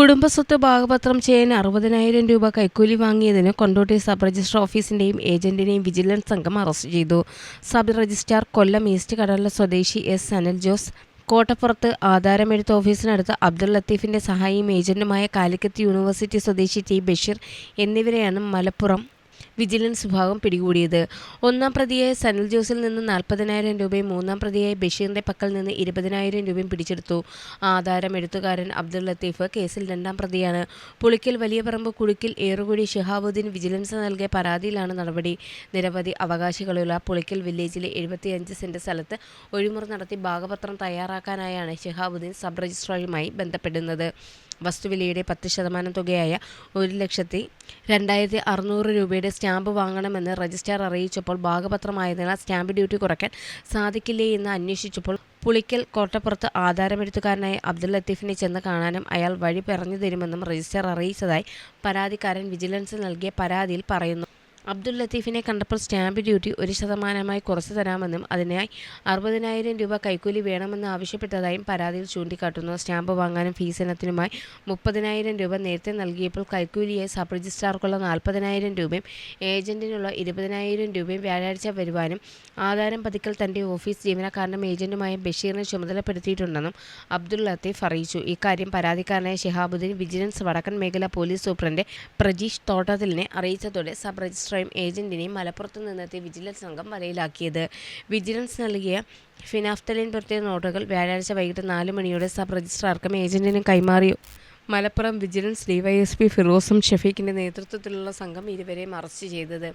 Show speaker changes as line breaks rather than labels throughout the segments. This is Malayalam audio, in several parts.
കുടുംബസ്വത്ത് ഭാഗപത്രം ചെയ്യാൻ അറുപതിനായിരം രൂപ കൈക്കൂലി വാങ്ങിയതിന് കൊണ്ടോട്ടി സബ് രജിസ്ട്രാർ ഓഫീസിന്റെയും ഏജന്റിനെയും വിജിലൻസ് സംഘം അറസ്റ്റ് ചെയ്തു. Sub registrar Kollam east Kadala സ്വദേശി എസ് അനിൽ ജോസ് കോട്ടപ്പുറത്ത് ആധാരമെഴുത്ത് ഓഫീസിനടുത്ത് അബ്ദുൾ ലത്തീഫിന്റെ സഹായിയും ഏജന്റുമായ കാലിക്കറ്റ് യൂണിവേഴ്സിറ്റി സ്വദേശി ടി ബഷീർ എന്നിവരെയാണ് മലപ്പുറം വിജിലൻസ് വിഭാഗം പിടികൂടിയത്. ഒന്നാം പ്രതിയായ സനിൽ ജോസിൽ നിന്ന് നാൽപ്പതിനായിരം രൂപയും മൂന്നാം പ്രതിയായ ബഷീറിന്റെ പക്കൽ നിന്ന് ഇരുപതിനായിരം രൂപയും പിടിച്ചെടുത്തു. ആധാരം എഴുത്തുകാരൻ അബ്ദുൾ ലത്തീഫ് കേസിൽ രണ്ടാം പ്രതിയാണ്. പുളിക്കൽ വലിയ പറമ്പ് കുടുക്കിൽ ഏറുകുടി ഷിഹാബുദ്ദീൻ വിജിലൻസ് നൽകിയ പരാതിയിലാണ് നടപടി. നിരവധി അവകാശികളുള്ള പുളിക്കൽ വില്ലേജിലെ എഴുപത്തിയഞ്ച് സെന്റ് സ്ഥലത്ത് ഒഴിമുറി നടത്തി ഭാഗപത്രം തയ്യാറാക്കാനായാണ് ഷിഹാബുദ്ദീൻ സബ് രജിസ്ട്രാറുമായി ബന്ധപ്പെടുന്നത്. വസ്തുവിലയുടെ പത്ത് ശതമാനം തുകയായ ഒരു ലക്ഷത്തി രണ്ടായിരത്തി അറുന്നൂറ് രൂപയുടെ സ്റ്റാമ്പ് വാങ്ങണമെന്ന് രജിസ്ട്രാർ അറിയിച്ചപ്പോൾ ഭാഗപത്രമായതിനാൽ സ്റ്റാമ്പ് ഡ്യൂട്ടി കുറയ്ക്കാൻ സാധിക്കില്ലേ എന്ന് അന്വേഷിച്ചപ്പോൾ പുളിക്കൽ കോട്ടപ്പുറത്ത് ആധാരമെടുത്തുകാരനായ അബ്ദുൽ ലത്തീഫിനെ ചെന്ന് കാണാനും അയാൾ വഴി പറഞ്ഞു തരുമെന്നും രജിസ്ട്രാർ അറിയിച്ചതായി പരാതിക്കാരൻ വിജിലൻസ് നൽകിയ പരാതിയിൽ പറയുന്നു. അബ്ദുൽ ലത്തീഫിനെ കണ്ടപ്പോൾ സ്റ്റാമ്പ് ഡ്യൂട്ടി ഒരു ശതമാനമായി കുറച്ചു തരാമെന്നും അതിനായി അറുപതിനായിരം രൂപ കൈക്കൂലി വേണമെന്ന് ആവശ്യപ്പെട്ടതായും പരാതിയിൽ ചൂണ്ടിക്കാട്ടുന്നു. സ്റ്റാമ്പ് വാങ്ങാനും ഫീസ് ഇനത്തിനുമായി മുപ്പതിനായിരം രൂപ നേരത്തെ നൽകിയപ്പോൾ കൈക്കൂലിയായി സബ് രജിസ്ട്രാർക്കുള്ള നാൽപ്പതിനായിരം രൂപയും ഏജന്റിനുള്ള ഇരുപതിനായിരം രൂപയും വ്യാഴാഴ്ച വരുവാനും ആധാരം പതിക്കൽ തന്റെ ഓഫീസ് ജീവനക്കാരനും ഏജന്റുമായ ബഷീറിനെ ചുമതലപ്പെടുത്തിയിട്ടുണ്ടെന്നും അബ്ദുൽ ലത്തീഫ് അറിയിച്ചു. ഇക്കാര്യം പരാതിക്കാരനായ ഷിഹാബുദ്ദീൻ വിജിലൻസ് വടക്കൻ മേഖല പോലീസ് സൂപ്രണ്ട് പ്രജീഷ് തോട്ടത്തിലിനെ അറിയിച്ചതോടെ സബ് രജിസ്ട്രാറും ഏജന്റിനെയും മലപ്പുറത്തു നിന്നെത്തിയ വിജിലൻസ് സംഘം വലയിലാക്കിയത് വിജിലൻസ് നൽകിയ ഫിനാഫ്തലിൻ പ്രത്യേക നോട്ടുകൾ വ്യാഴാഴ്ച വൈകിട്ട് നാല് മണിയോടെ സബ് രജിസ്ട്രാർക്കും ഏജന്റിനും കൈമാറി. മലപ്പുറം വിജിലൻസ് ഡിവൈഎസ്പി ഫിറോസും ഷഫീഖിന്റെ നേതൃത്വത്തിലുള്ള സംഘം ഇരുവരെയും അറസ്റ്റ് ചെയ്തത്.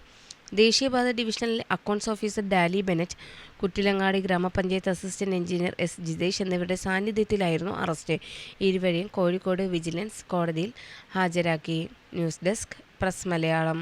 ദേശീയപാത ഡിവിഷനിലെ അക്കൗണ്ട്സ് ഓഫീസർ ഡാലി ബെനറ്റ് കുറ്റിലങ്ങാടി ഗ്രാമപഞ്ചായത്ത് അസിസ്റ്റന്റ് എഞ്ചിനീയർ എസ് ജിതേഷ് എന്നിവരുടെ സാന്നിധ്യത്തിലായിരുന്നു അറസ്റ്റ്. ഇരുവരെയും കോഴിക്കോട് വിജിലൻസ് കോടതിയിൽ ഹാജരാക്കി. News desk press Malayalam.